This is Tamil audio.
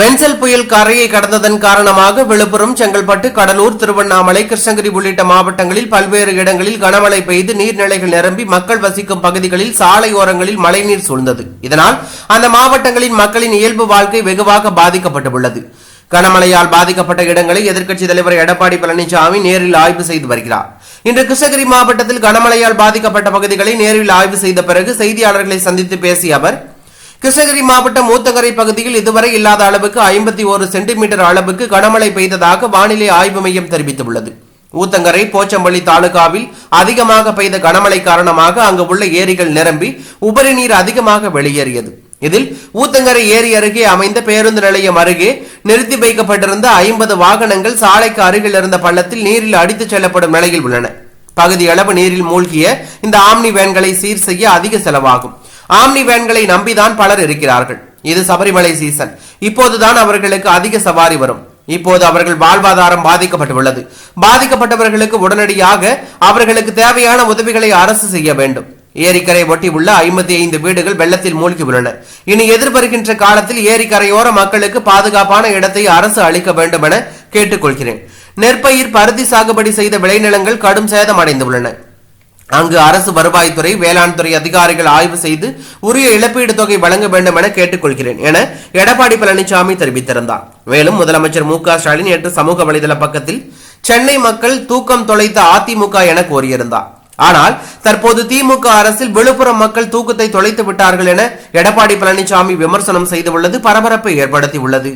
பென்சல் புயல் கரையை கடந்ததன் காரணமாக விழுப்புரம் செங்கல்பட்டு கடலூர் திருவண்ணாமலை கிருஷ்ணகிரி உள்ளிட்ட மாவட்டங்களில் பல்வேறு இடங்களில் கனமழை பெய்து நீர்நிலைகள் நிரம்பி மக்கள் வசிக்கும் பகுதிகளில் சாலையோரங்களில் மழைநீர் சூழ்ந்தது. இதனால் அந்த மாவட்டங்களின் மக்களின் இயல்பு வாழ்க்கை வெகுவாக பாதிக்கப்பட்டுள்ளது. கனமழையால் பாதிக்கப்பட்ட இடங்களை எதிர்க்கட்சித் தலைவர் எடப்பாடி பழனிசாமி நேரில் ஆய்வு செய்து வருகிறார். இன்று கிருஷ்ணகிரி மாவட்டத்தில் கனமழையால் பாதிக்கப்பட்ட பகுதிகளை நேரில் ஆய்வு செய்த பிறகு செய்தியாளர்களை சந்தித்து பேசிய அவர் கிருஷ்ணகிரி மாவட்டம் ஊத்தங்கரை பகுதியில் இதுவரை இல்லாத அளவுக்கு ஐம்பத்தி ஒரு சென்டிமீட்டர் அளவுக்கு கனமழை பெய்ததாக வானிலை ஆய்வு மையம் தெரிவித்துள்ளது. ஊத்தங்கரை போச்சம்பள்ளி தாலுகாவில் அதிகமாக பெய்த கனமழை காரணமாக அங்கு உள்ள ஏரிகள் நிரம்பி உபரி நீர் அதிகமாக வெளியேறியது. இதில் ஊத்தங்கரை ஏரி அருகே அமைந்த பேருந்து நிலையம் அருகே நிறுத்தி வைக்கப்பட்டிருந்த ஐம்பது வாகனங்கள் சாலைக்கு அருகில் இருந்த பள்ளத்தில் நீரில் அடித்துச் செல்லப்படும் நிலையில் உள்ளன. பகுதி அளவு நீரில் மூழ்கிய இந்த ஆம்னி வேன்களை சீர் செய்ய அதிக செலவாகும். ஆம்னி வேன்களை நம்பிதான் பலர் இருக்கிறார்கள். இது சபரிமலை சீசன் இப்போதுதான் அவர்களுக்கு அதிக சவாரி வரும். இப்போது அவர்கள் வாழ்வாதாரம் பாதிக்கப்பட்டுள்ளது. பாதிக்கப்பட்டவர்களுக்கு உடனடியாக அவர்களுக்கு தேவையான உதவிகளை அரசு செய்ய வேண்டும். ஏரிக்கரை ஒட்டி உள்ள ஐம்பத்தி ஐந்து வீடுகள் வெள்ளத்தில் மூழ்கி உள்ளன இனி எதிர்வருகின்ற காலத்தில் ஏரிக்கரையோர மக்களுக்கு பாதுகாப்பான இடத்தை அரசு அளிக்க வேண்டும் என கேட்டுக்கொள்கிறேன். நெற்பயிர் பருத்தி சாகுபடி செய்த விளைநிலங்கள் கடும் சேதம் அடைந்துள்ளன. அங்கு அரசு வருவாய்த்துறை வேளாண் துறை அதிகாரிகள் ஆய்வு செய்து உரிய இழப்பீடு தொகை வழங்க வேண்டும் என கேட்டுக்கொள்கிறேன் என எடப்பாடி பழனிசாமி தெரிவித்திருந்தார். மேலும் முதலமைச்சர் மு க ஸ்டாலின் நேற்று சமூக வலைதள பக்கத்தில் சென்னை மக்கள் தூக்கம் தொலைத்த அதிமுக என கோரியிருந்தார் ஆனால் தற்போது திமுக அரசில் விழுப்புரம் மக்கள் தூக்கத்தை தொலைத்து விட்டார்கள் என எடப்பாடி பழனிசாமி விமர்சனம் செய்துள்ளது பரபரப்பை ஏற்படுத்தியுள்ளது.